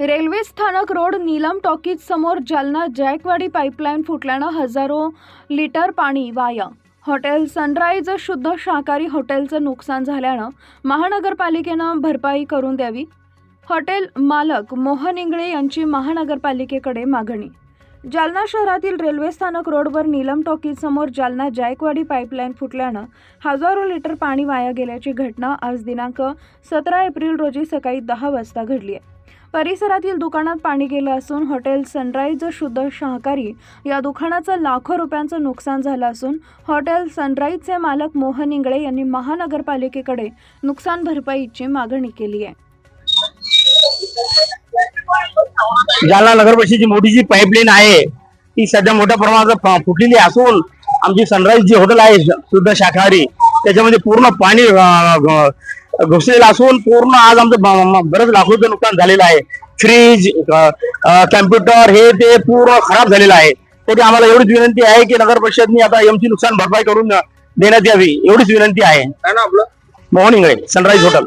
Railway स्थानक road Neelam talkies समोर Jalna Jayakwadi pipeline फुटल्यानं हजारो लिटर पाणी वाया. हॉटेल सनराईज शुद्ध शाकाहारी हॉटेलचं नुकसान झाल्यानं महानगरपालिकेनं भरपाई करून द्यावी. हॉटेल मालक मोहन इंगळे यांची महानगरपालिकेकडे मागणी. जालना शहरातील रेल्वे स्थानक रोडवर नीलम टॉकीजसमोर जालना जायकवाडी पाईपलाईन फुटल्यानं हजारो लिटर पाणी वाया गेल्याची घटना आज दिनांक सतरा एप्रिल रोजी सकाळी दहा वाजता घडली आहे. परिसरातील दुकानात पाणी गेलं असून हॉटेल सनराईज शुद्ध शाकाहारी या दुकानाचं लाखो रुपयांचं नुकसान झालं असून हॉटेल सनराईजचे मालक मोहन इंगळे यांनी महानगरपालिकेकडे नुकसान भरपाईची मागणी केली आहे. जालना नगरपरिषदेची मोठी जी पाईपलाईन आहे ती सध्या मोठ्या प्रमाणात फुटलेली असून आमची सनराईज जी हॉटेल आहे शुद्ध शाकाहारी त्याच्यामध्ये पूर्ण पाणी घुसलेलं असून पूर्ण आज आमचं बरंच लाखो रुपये नुकसान झालेलं आहे. फ्रीज कॅम्प्युटर हे ते पूर्ण खराब झालेलं आहे. तरी आम्हाला एवढीच विनंती आहे की नगर परिषदनी आता एमची नुकसान भरपाई करून देण्यात यावी. एवढीच विनंती आहे. Mohan Ingale sunrise hotel